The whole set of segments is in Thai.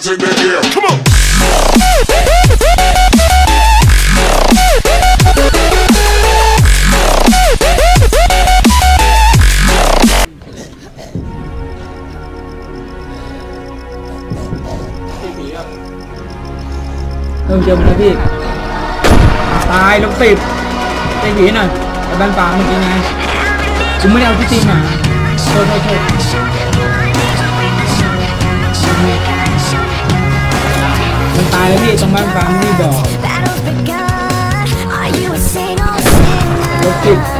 hands in the air. Come on. Thương chùm nữa พี่ตายลูกติดไอ้หยีหน่อยไอ้บ้านป่าเมื่อกี้ไงกูไม่ได้เอาที่ตีมาโทษโทษโทษ Ini teman kamu dong. Oke.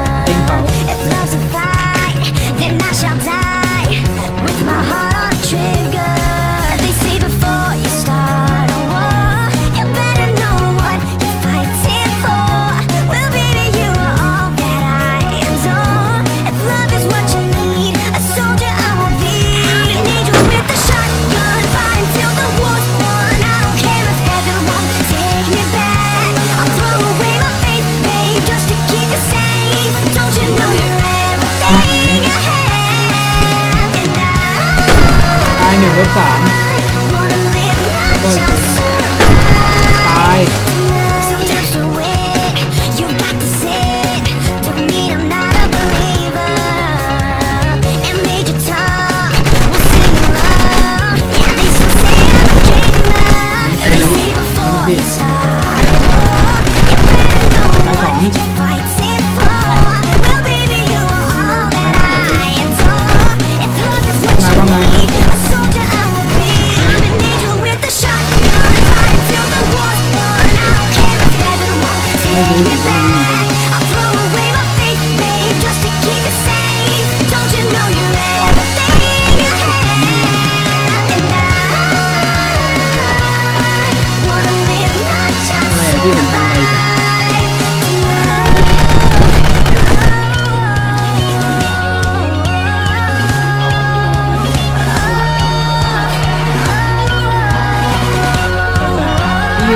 งลบสามตายมาบ้างไหม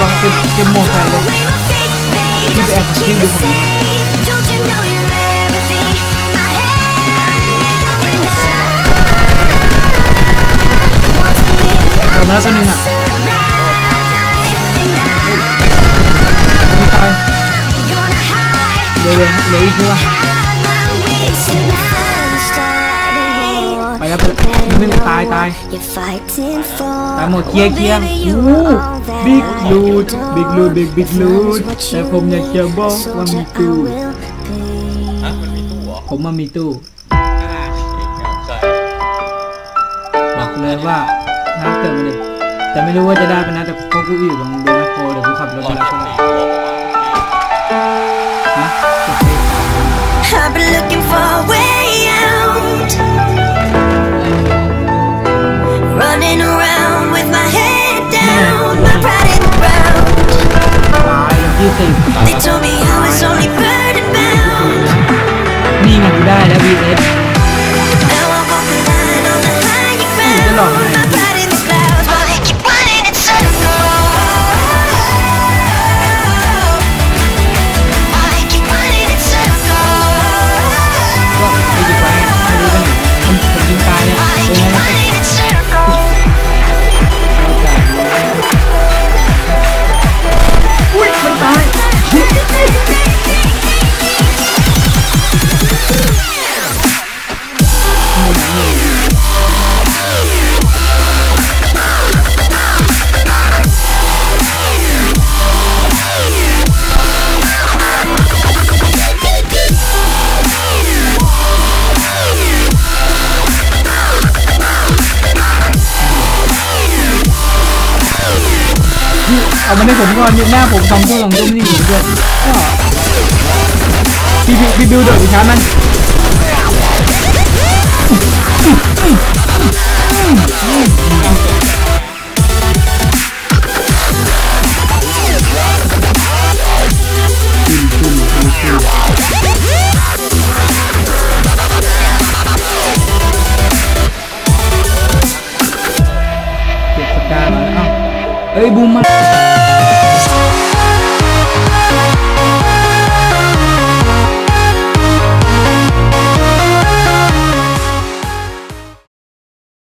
con cái cái môn này luôn Chứ em kiếm được một Rồi nó sao đi nào Đi tay Để để để đi chưa Mày đã ายตายตายหมดเกียร์เกียงอู้บิ๊กลูดบิ๊กลูดบิ๊กบิ๊กลูดแต่ผมอยากจะบอกว่ามีตู้ผมมันมีตู้บอกเลยว่าน้บเติมมาดิแต่ไม่รู้ว่าจะได้ไป็นะแต่พวกกูอยู่ลองดูนะโคเดี๋ยวกูขับรถไปรับ นี่เอามาให้ผมก่อนนี่หน้าผมทำก็ลองก็ไม่ได้เห็นด้วยก็พี่พี่บิวเดือดช้ามั้นเอ้ยบูมมา